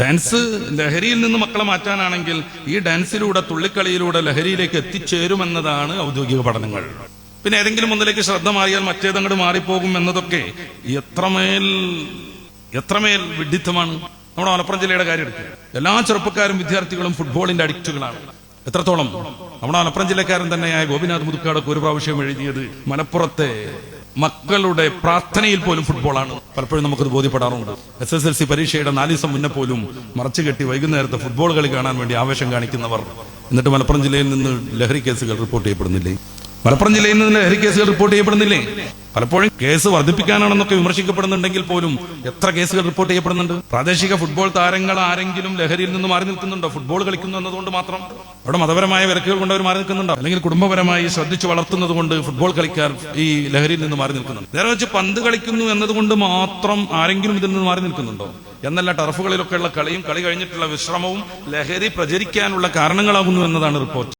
Dance ലഹരിയിൽ നിന്ന് മക്കളെ മാറ്റാനാണെങ്കിൽ ഈ ഡാൻസിലൂടെ തുള്ളിക്കളിയിലൂടെ ലഹരിയിലേക്ക് എത്തിച്ചേരുമെന്നതാണ് ഔദ്യോഗിക പഠനങ്ങൾ. പിന്നെ ഏതെങ്കിലും ഒന്നിലേക്ക് ശ്രദ്ധ മാറിയാൽ മറ്റേതങ്ങോട് മാറിപ്പോകും എന്നതൊക്കെ എത്രമേൽ എത്രമേൽ വിഡിത്തമാണ് നമ്മുടെ മലപ്പുറം ജില്ലയുടെ കാര്യം എടുക്കുക. എല്ലാ ചെറുപ്പക്കാരും വിദ്യാർത്ഥികളും ഫുട്ബോളിന്റെ അഡിക്റ്റുകളാണ്. എത്രത്തോളം? നമ്മുടെ മലപ്പുറം ജില്ലക്കാരൻ തന്നെയായ ഗോപിനാഥ് മുതുക്കാടൊക്കെ ഒരു പ്രാവശ്യം എഴുതിയത് മലപ്പുറത്തെ മക്കളുടെ പ്രാർത്ഥനയിൽ പോലും ഫുട്ബോളാണ്. പലപ്പോഴും നമുക്കത് ബോധ്യപ്പെടാറുണ്ട്. എസ് എസ് എൽ സി പരീക്ഷയുടെ നാല് ദിവസം മുന്നേ പോലും മറച്ചു കെട്ടി വൈകുന്നേരത്തെ ഫുട്ബോൾ കളി കാണാൻ വേണ്ടി ആവേശം കാണിക്കുന്നവർ. എന്നിട്ട് മലപ്പുറം ജില്ലയിൽ നിന്ന് ലഹരി കേസുകൾ റിപ്പോർട്ട് ചെയ്യപ്പെടുന്നില്ലേ? മലപ്പുറം ജില്ലയിൽ നിന്ന് ലഹരി കേസുകൾ റിപ്പോർട്ട് ചെയ്യപ്പെടുന്നില്ലേ? പലപ്പോഴും കേസ് വർദ്ധിപ്പിക്കാനാണെന്നൊക്കെ വിമർശിക്കപ്പെടുന്നുണ്ടെങ്കിൽ പോലും എത്ര കേസുകൾ റിപ്പോർട്ട് ചെയ്യപ്പെടുന്നുണ്ട്? പ്രാദേശിക ഫുട്ബോൾ താരങ്ങൾ ആരെങ്കിലും ലഹരിയിൽ നിന്ന് മാറി നിൽക്കുന്നുണ്ടോ? ഫുട്ബോൾ കളിക്കുന്നു എന്നതുകൊണ്ട് മാത്രം? അവിടെ മതപരമായ വിലക്കുകൾ കൊണ്ട് അവർ മാറി നിൽക്കുന്നുണ്ടോ? അല്ലെങ്കിൽ കുടുംബപരമായി ശ്രദ്ധിച്ചു വളർത്തുന്നത് കൊണ്ട് ഫുട്ബോൾ കളിക്കാർ ഈ ലഹരിയിൽ നിന്ന് മാറി നിൽക്കുന്നുണ്ട്? നേരെ വെച്ച് പന്ത് കളിക്കുന്നു എന്നതുകൊണ്ട് മാത്രം ആരെങ്കിലും ഇതിൽ നിന്ന് മാറി നിൽക്കുന്നുണ്ടോ? എന്നല്ല ടർഫുകളിലൊക്കെയുള്ള കളിയും കളി കഴിഞ്ഞിട്ടുള്ള വിശ്രമവും ലഹരി പ്രചരിക്കാനുള്ള കാരണങ്ങളാകുന്നു എന്നതാണ് റിപ്പോർട്ട്.